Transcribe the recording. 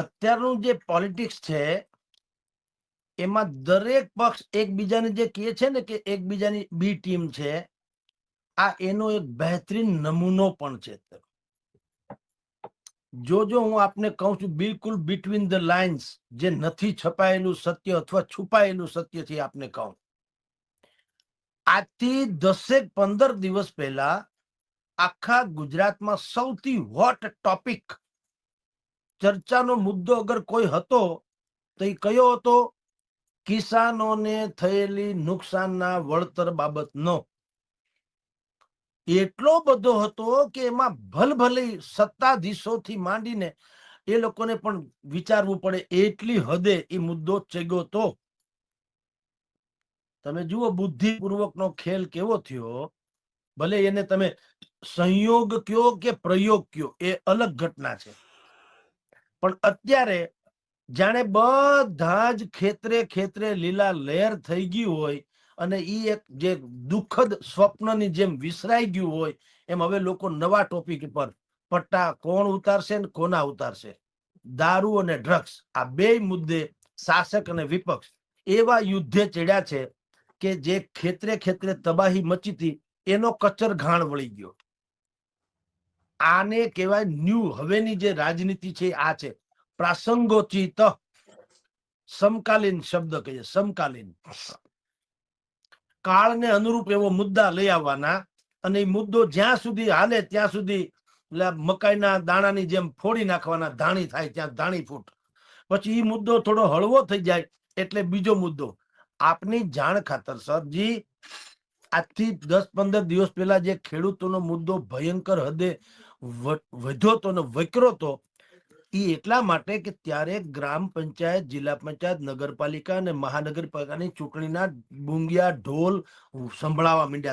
અત્યારનું જે પોલિટિક્સ છે, એમાં દરેક પક્ષ એકબીજાને જે કહે છે ને કે એકબીજાની બી ટીમ છે, આ એનો એક બહેતરીન નમૂનો પણ છે. જો જો હું આપને કહું છું, બિલકુલ બિટવીન ધ લાઇન્સ જે નથી છપાયેલું સત્ય અથવા છુપાયેલું સત્ય છે આપને કહું. આજથી દસેક પંદર દિવસ પહેલા આખા ગુજરાતમાં સૌથી હોટ ટોપિક ચર્ચાનો મુદ્દો અગર કોઈ હતો, તો એ કયો હતો? કિસાનોને થયેલી નુકસાનના વળતર બાબતનો. એટલો બધો હતો કે એમાં ભલભલી સત્તાધીશોથી માંડીને એ લોકોને પણ વિચારવું પડે એટલી હદે એ મુદ્દો ચગ્યો તો. તમે જુઓ બુદ્ધિપૂર્વકનો ખેલ કેવો થયો. ભલે એને તમે સંયોગ કયો કે પ્રયોગ કયો, એ અલગ ઘટના છે. પણ અત્યારે જાણે બધા જ ખેતરે ખેતરે લીલા લહેર થઈ ગયું હોય અને ઈ એક જે દુઃખદ સ્વપ્નની જેમ વિસરાઈ ગયું હોય, એમ હવે લોકો નવા ટોપિક પર પટ્ટા કોણ ઉતારશે ને કોના ઉતારશે? દારૂ અને ડ્રગ્સ આ બે મુદ્દે શાસક અને વિપક્ષ એવા યુદ્ધે ચડ્યા છે કે જે ખેતરે ખેતરે તબાહી મચી હતી, એનો કચર ઘાણ વળી ગયો. આને કહેવાય ન્યુ. હવેની જે રાજનીતિ છે આ છે. પ્રાસંગોચિત સમકાલીન શબ્દ કહીએ, સમકાલીન. કાળને અનુરૂપ એવો મુદ્દા લઈ આવવાના અને એ મુદ્દો જ્યાં સુધી હાલે ત્યાં સુધી મકાઈના દાણાની જેમ ફોડી નાખવાના, ધાણી થાય ત્યાં ધાણી ફૂટ. પછી એ મુદ્દો થોડો હળવો થઈ જાય એટલે બીજો મુદ્દો. આપની જાણ ખાતર, સરજી આજથી દસ પંદર દિવસ પહેલા જે ખેડૂતોનો મુદ્દો ભયંકર હદે વધ્યો તો ને વકરો તો એ એટલા માટે કે ત્યારે ગ્રામ પંચાયત, જિલ્લા પંચાયત, નગરપાલિકા અને મહાનગરપાલિકાની ચૂંટણીના બુંગિયા ઢોલ સંભળાવા માંડ્યા